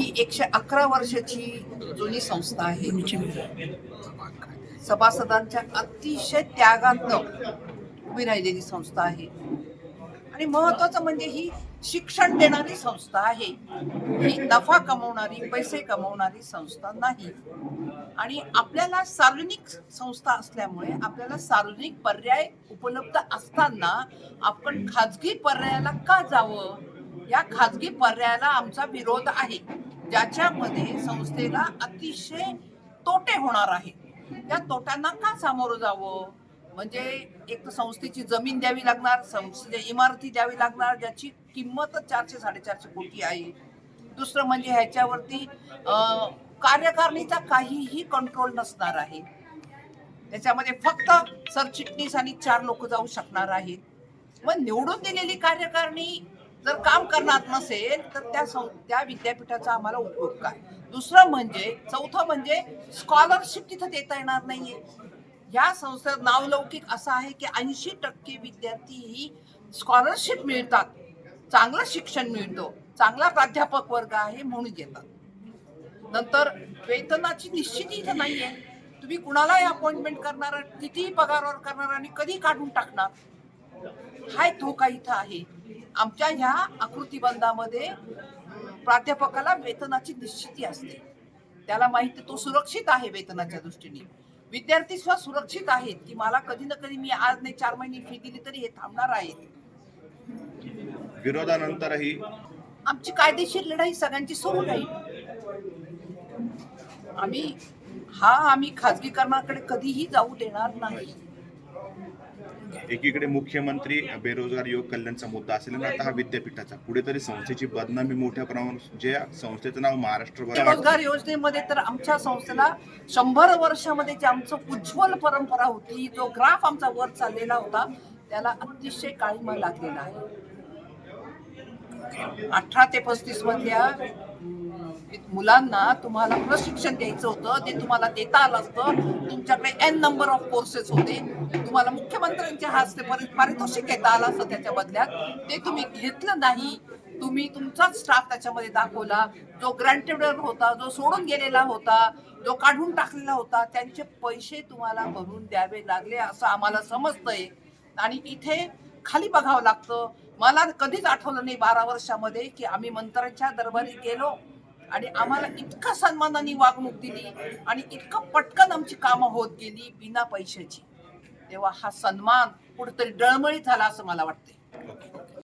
एकशे अकरा वर्षाची जुनी संस्था आहे. सभासदांच्या अतिशय त्यागातनं उभी राहिलेली संस्था आहे. आणि महत्वाचं म्हणजे ही शिक्षण देणारी संस्था आहे. ही नफा कमवणारी पैसे कमवणारी संस्था नाही. आणि आपल्याला सार्वजनिक संस्था असल्यामुळे आपल्याला सार्वजनिक पर्याय उपलब्ध असताना आपण खाजगी पर्यायाला का जावं? या खाजगी पर्यायाला आमचा विरोध आहे. ज्याच्यामध्ये संस्थेला अतिशय तोटे होणार आहेत. या तोट्यांना का सामोरं जावं? म्हणजे एक तर संस्थेची जमीन द्यावी लागणार संस्थेच्या इमारती द्यावी लागणार ज्याची किंमत चारशे साडेचारशे कोटी आहे. दुसरं म्हणजे ह्याच्यावरती कार्यकारणीचा कार्यकारिणीचा काहीही कंट्रोल नसणार आहे. त्याच्यामध्ये फक्त सरचिटणीस आणि चार लोक जाऊ शकणार आहेत. मग निवडून दिलेली कार्यकारिणी जर काम करणार नसेल तर त्या सं त्या विद्यापीठाचा आम्हाला उपयोग काय? दुसरं म्हणजे चौथं म्हणजे स्कॉलरशिप तिथं देता येणार नाहीये. या संस्थेत नावलौकिक असं आहे की ऐंशी टक्के विद्यार्थी ही स्कॉलरशिप मिळतात. चांगलं शिक्षण मिळतो. चांगला प्राध्यापक वर्ग आहे म्हणून येतात. नंतर वेतनाची निश्चिती इथं नाहीये. तुम्ही कुणालाही अपॉइंटमेंट करणार कितीही पगारावर करणार आणि कधी काढून टाकणार हा धोका इथं आहे. आमच्या ह्या आकृतीबंधामध्ये प्राध्यापकाला वेतनाची निश्चिती असते. त्याला माहिती तो सुरक्षित आहे वेतनाच्या दृष्टीने. विद्यार्थी सुद्धा सुरक्षित आहेत की मला कधी ना कधी मी आज नाही चार महिने फी दिली तरी हे थांबणार आहेत. विरोधानंतरही आमची कायदेशीर लढाई सगळ्यांची सुरू राहील. आम्ही हा आम्ही खाजगीकरणाकडे कधीही जाऊ देणार नाही. एकीकडे मुख्यमंत्री बेरोजगार योग कल्याणचा मुद्दा असेल आणि आता हा विद्यापीठाचा. कुठेतरी संस्थेची बदनामी मोठ्या प्रमाणात म्हणजे जे संस्थेचं नाव महाराष्ट्रभर रोजगार योजनेमध्ये तर आमच्या संस्थेला शंभर वर्षामध्ये जे आमचं उज्ज्वल परंपरा होती जो ग्राफ आमचा वर चाललेला होता त्याला अतिशय काळीमा लागलेला आहे. अठरा ते पस्तीस मधल्या मुलांना तुम्हाला प्रशिक्षण द्यायचं होतं ते तुम्हाला देता आलं असतं. तुमच्याकडे एन नंबर ऑफ कोर्सेस होते. तुम्हाला मुख्यमंत्र्यांच्या हस्ते पारितोषिक घेता आलं असतं त्याच्या बदल्यात. ते तुम्ही घेतलं नाही. तुम्ही तुमचाच स्टाफ त्याच्यामध्ये दाखवला. जो ग्रँटेड होता जो सोडून गेलेला होता जो काढून टाकलेला होता त्यांचे पैसे तुम्हाला भरून द्यावे लागले असं आम्हाला समजतंय. आणि इथे खाली बघावं लागतं. मला कधीच आठवलं नाही बारा वर्षामध्ये की आम्ही मंत्र्यांच्या दरबारी गेलो. आणि आम्हाला इतका सन्मानाने वागणूक दिली आणि इतकं पटकन आमची कामं होत गेली बिना पैशाची. तेव्हा हा सन्मान कुठेतरी डळमळीत झाला असं मला वाटते